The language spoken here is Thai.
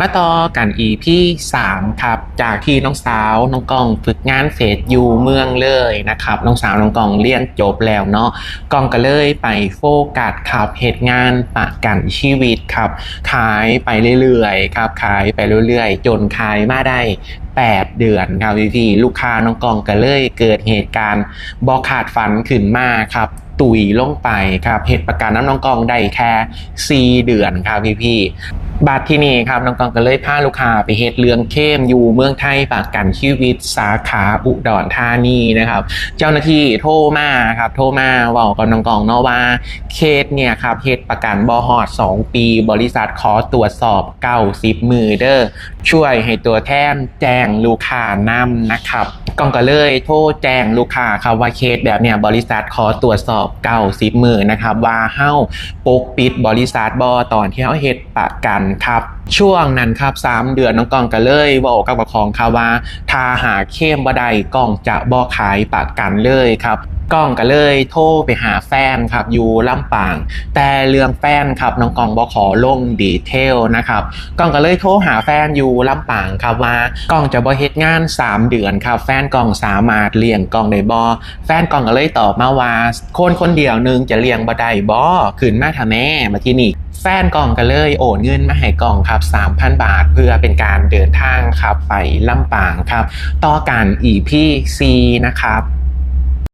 มาต่อกัน EP 3ครับ จากที่น้องสาวน้องกองฝึกงานเฟสอยู่เมืองเลยนะครับ น้องสาวน้องกองเรียนจบแล้วเนาะกองก็เลยไปโฟกัสขับเหตุงานประกันชีวิตครับ ขายไปเรื่อยๆครับ ขายไปเรื่อยๆ จนขายมาได้8 เดือนครับพี่พี่ๆลูกค้าน้องกองก็เลยเกิดเหตุการณ์บอขาดฝันขึ้นมาครับ ตุยลงไปครับเหตุประกันน้ำน้องกองได้แค่4เดือนครับพี่พี่ๆบัตรที่นี่ครับน้องกองก็เลยพาลูกค้าไปเฮ็ดเรื่องเข้มอยู่เมืองไทยประกันชีวิตสาขาอุดรธานีนะครับ เจ้าหน้าที่โทรมาครับโทรมาบอกกับน้องกองเนาะว่าเคสเนี่ยครับเหตุประกันบอฮอด 2 ปี บริษัทขอตรวจสอบ90มือเด้อช่วยให้ตัวแทนแจ้งลูกค้านำนะครับ กองก็เลยโทรแจ้งลูกค้าครับว่าเคสแบบเนี้ยบริษัทขอตรวจสอบเก่าสิบมือนะครับว่าเฮ้าปกปิดบริษัทบอตอนที่เฮาเฮ็ดประกันครับช่วงนั้นครับ3เดือนน้องกองก็เลยบอกกับประคองครับว่าถ้าหาเข้มบ่ได้กองจะบ่ขายประกันเลยครับก้องก็เลยโทรไปหาแฟนครับอยู่ลำปาง แต่เรื่องแฟนครับน้องกองบ่ขอลงดีเทลนะครับก้องก็เลยโทรหาแฟนอยู่ลำปางครับว่าก้องจะบ่เฮ็ดงาน 3 เดือนครับแฟนกองสามารถเลี้ยงกองได้บ่แฟนกองก็เลยตอบมาว่าคนคนเดียวหนึงจะเลี้ยงบ่ได้บ่ขึ้นมาทำแม่มาที่นี่แฟนกองก็เลยโอนเงินมาให้กองครับ 3,000 บาท เพื่อเป็นการเดินทางครับไปลำปางครับ ต่อการ EP C นะครับ